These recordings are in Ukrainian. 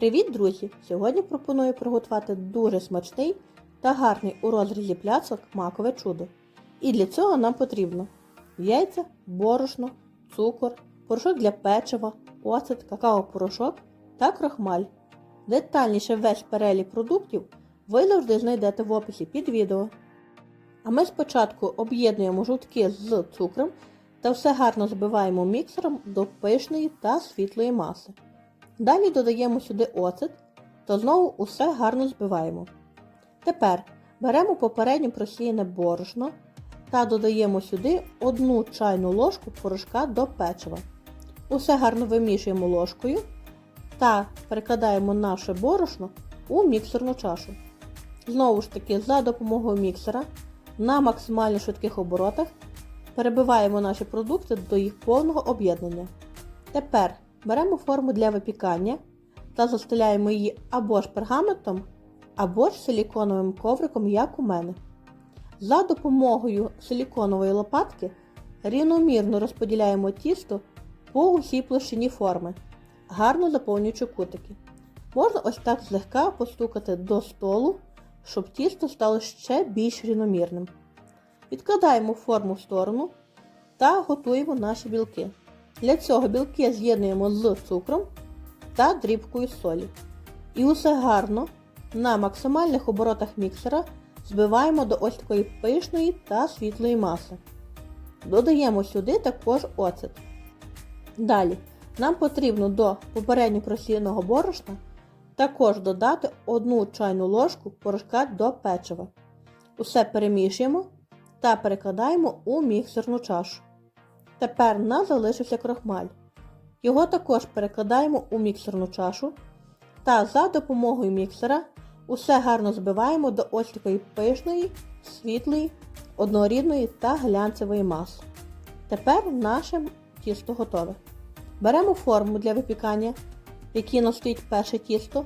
Привіт, друзі! Сьогодні пропоную приготувати дуже смачний та гарний у розрізі пляцок макове чудо. І для цього нам потрібно яйця, борошно, цукор, порошок для печива, оцет, какао-порошок та крохмаль. Детальніше весь перелік продуктів ви завжди знайдете в описі під відео. А ми спочатку об'єднуємо жовтки з цукром та все гарно збиваємо міксером до пишної та світлої маси. Далі додаємо сюди оцет та знову усе гарно збиваємо. Тепер беремо попередньо просіяне борошно та додаємо сюди 1 чайну ложку порошка до печива. Усе гарно вимішуємо ложкою та перекладаємо наше борошно у міксерну чашу. Знову ж таки, за допомогою міксера на максимально швидких оборотах перебиваємо наші продукти до їх повного об'єднання. Тепер беремо форму для випікання та застеляємо її або ж пергаментом, або ж силіконовим ковриком, як у мене. За допомогою силіконової лопатки рівномірно розподіляємо тісто по усій площині форми, гарно заповнюючи кутики. Можна ось так злегка постукати до столу, щоб тісто стало ще більш рівномірним. Відкладаємо форму в сторону та готуємо наші білки. Для цього білки з'єднуємо з цукром та дрібкою солі. І усе гарно на максимальних оборотах міксера збиваємо до ось такої пишної та світлої маси. Додаємо сюди також оцет. Далі нам потрібно до попередньо просіяного борошна також додати 1 чайну ложку порошка до печива. Усе перемішуємо та перекладаємо у міксерну чашу. Тепер нас залишився крохмаль. Його також перекладаємо у міксерну чашу та за допомогою міксера усе гарно збиваємо до ось такої пишної, світлої, однорідної та глянцевої маси. Тепер наше тісто готове. Беремо форму для випікання, в якій настоїть перше тісто,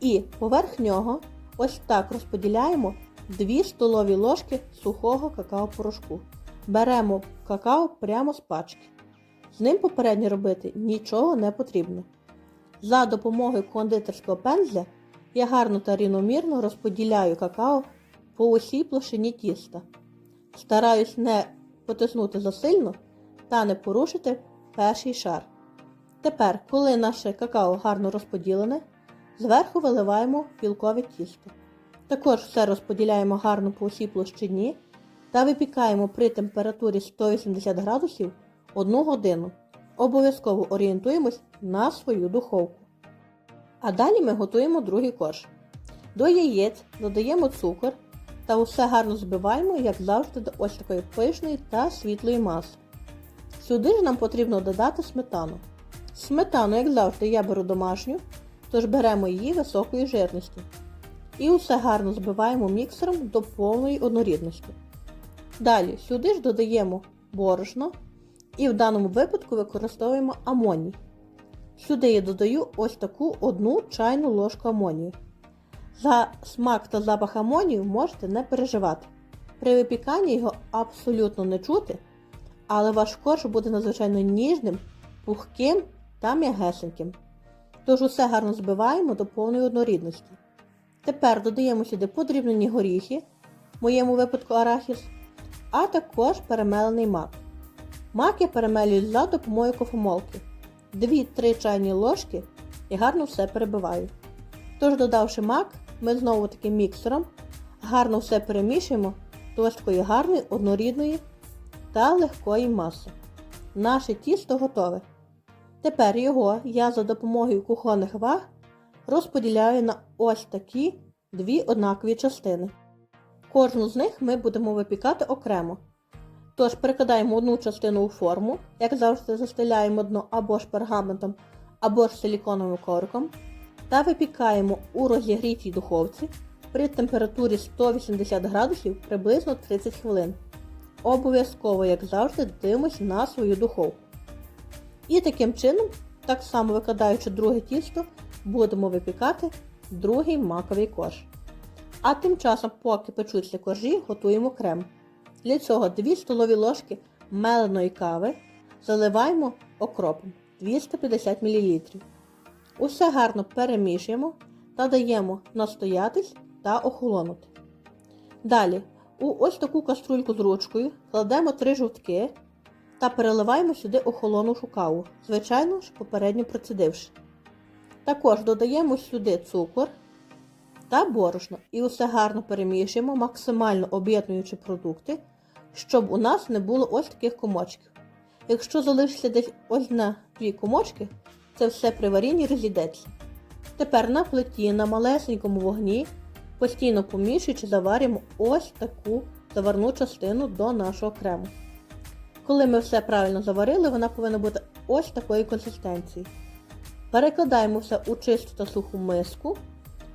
і поверх нього ось так розподіляємо 2 столові ложки сухого какао-порошку. Беремо какао прямо з пачки. З ним попередньо робити нічого не потрібно. За допомогою кондитерського пензля я гарно та рівномірно розподіляю какао по усій площині тіста. Стараюсь не потиснути засильно та не порушити перший шар. Тепер, коли наше какао гарно розподілене, зверху виливаємо білкове тісто. Також все розподіляємо гарно по усій площині та випікаємо при температурі 180 градусів 1 годину. Обов'язково орієнтуємось на свою духовку. А далі ми готуємо другий корж. До яєць додаємо цукор та усе гарно збиваємо, як завжди, до ось такої пишної та світлої маси. Сюди ж нам потрібно додати сметану. Сметану, як завжди, я беру домашню, тож беремо її високої жирності. І усе гарно збиваємо міксером до повної однорідності. Далі сюди ж додаємо борошно і в даному випадку використовуємо амоній. Сюди я додаю ось таку одну чайну ложку амонію. За смак та запах амонію можете не переживати. При випіканні його абсолютно не чути, але ваш корж буде надзвичайно ніжним, пухким та м'ягесеньким. Тож усе гарно збиваємо до повної однорідності. Тепер додаємо сюди подрібнені горіхи, в моєму випадку арахіс, а також перемелений мак. Мак я перемелюю за допомогою кофемолки. 2-3 чайні ложки і гарно все перебиваю. Тож, додавши мак, ми знову таким міксером гарно все перемішуємо до такої гарної, однорідної та легкої маси. Наше тісто готове. Тепер його я за допомогою кухонних ваг розподіляю на ось такі дві однакові частини. Кожну з них ми будемо випікати окремо. Тож перекладаємо одну частину у форму, як завжди застеляємо дно або ж пергаментом, або ж силіконовим ковриком, та випікаємо у розігрітій духовці при температурі 180 градусів приблизно 30 хвилин. Обов'язково, як завжди, дивимось на свою духовку. І таким чином, так само викладаючи друге тісто, будемо випікати другий маковий корж. А тим часом, поки печуться коржі, готуємо крем. Для цього 2 столові ложки меленої кави заливаємо окропом 250 мл. Усе гарно перемішуємо та даємо настоятись та охолонути. Далі у ось таку каструльку з ручкою кладемо три жовтки та переливаємо сюди охолонувшу каву, звичайно ж попередньо процідивши. Також додаємо сюди цукор та борошно і усе гарно перемішуємо, максимально об'єднуючи продукти, щоб у нас не було ось таких комочків. Якщо залишиться десь ось на дві комочки, це все при варінні розійдеться. Тепер на плиті на малесенькому вогні постійно помішуючи заварюємо ось таку заварну частину до нашого крему. Коли ми все правильно заварили, вона повинна бути ось такої консистенції. Перекладаємо все у чисту та суху миску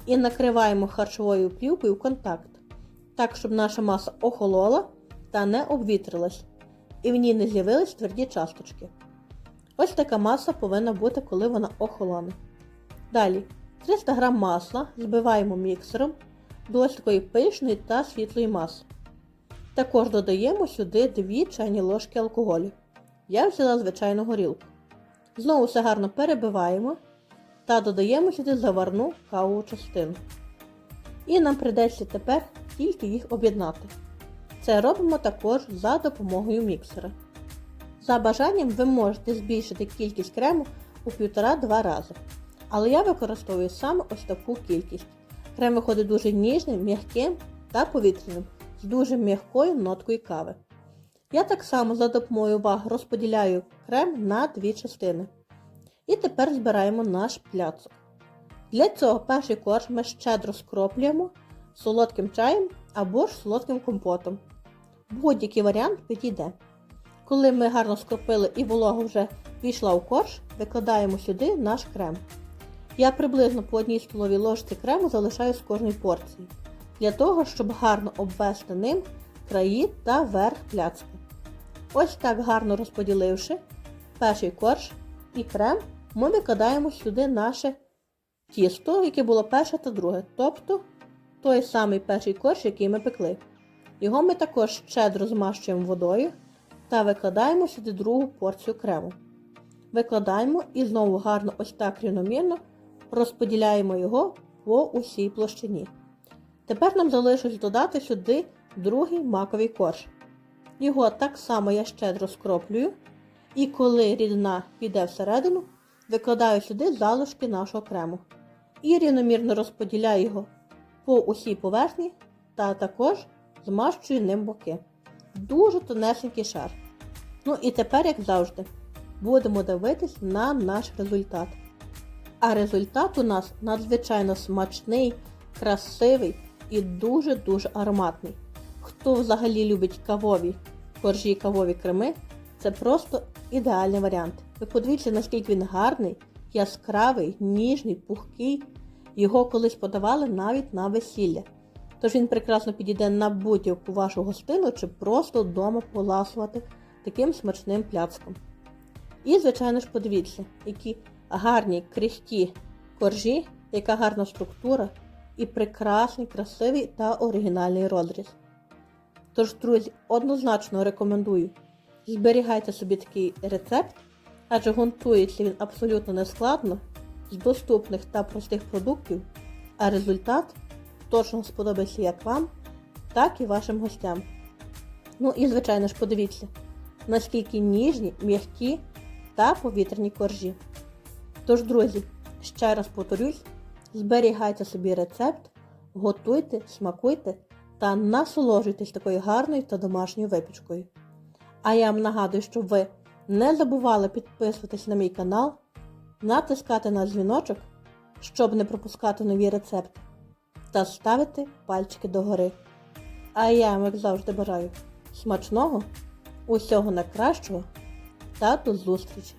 і накриваємо харчовою плівкою в контакт, так, щоб наша маса охолола та не обвітрилась, і в ній не з'явились тверді часточки. Ось така маса повинна бути, коли вона охолоне. Далі 300 г масла збиваємо міксером до ось такої пишної та світлої маси. Також додаємо сюди 2 чайні ложки алкоголю. Я взяла звичайну горілку. Знову все гарно перебиваємо та додаємо сюди заварну кавову частину. І нам придеться тепер тільки їх об'єднати. Це робимо також за допомогою міксера. За бажанням ви можете збільшити кількість крему у 1,5-2 рази. Але я використовую саме ось таку кількість. Крем виходить дуже ніжним, м'яким та повітряним, з дуже м'якою ноткою кави. Я так само за допомогою ваг розподіляю крем на дві частини. І тепер збираємо наш пляцок. Для цього перший корж ми щедро скроплюємо солодким чаєм або ж солодким компотом. Будь-який варіант підійде. Коли ми гарно скропили і волога вже війшла у корж, викладаємо сюди наш крем. Я приблизно по одній столовій ложці крему залишаю з кожної порції, для того, щоб гарно обвести ним краї та верх пляцка. Ось так гарно розподіливши перший корж і крем, ми викладаємо сюди наше тісто, яке було перше та друге, тобто той самий перший корж, який ми пекли. Його ми також щедро змащуємо водою та викладаємо сюди другу порцію крему. Викладаємо і знову гарно ось так рівномірно розподіляємо його по усій площині. Тепер нам залишилось додати сюди другий маковий корж. Його так само я щедро скроплюю, і коли рідина піде всередину, викладаю сюди залишки нашого крему. І рівномірно розподіляю його по усій поверхні та також змащую ним боки. Дуже тонесенький шар. Ну і тепер, як завжди, будемо дивитись на наш результат. А результат у нас надзвичайно смачний, красивий і дуже-дуже ароматний. Хто взагалі любить кавові коржі кавові креми, це просто ідеальний варіант. Ви подивіться, наскільки він гарний, яскравий, ніжний, пухкий. Його колись подавали навіть на весілля. Тож він прекрасно підійде на будь-яку вашу гостину чи просто вдома поласувати таким смачним пляцком. І, звичайно ж, подивіться, які гарні крихкі коржі, яка гарна структура і прекрасний, красивий та оригінальний розріз. Тож, друзі, однозначно рекомендую. Зберігайте собі такий рецепт, адже готується він абсолютно нескладно, з доступних та простих продуктів, а результат точно сподобається як вам, так і вашим гостям. Ну і, звичайно ж, подивіться, наскільки ніжні, м'які та повітряні коржі. Тож, друзі, ще раз повторюсь, зберігайте собі рецепт, готуйте, смакуйте та насолоджуйтесь такою гарною та домашньою випічкою. А я вам нагадую, щоб ви не забували підписуватись на мій канал, натискати на дзвіночок, щоб не пропускати нові рецепти, та ставити пальчики догори. А я як завжди, бажаю смачного, усього найкращого та до зустрічі!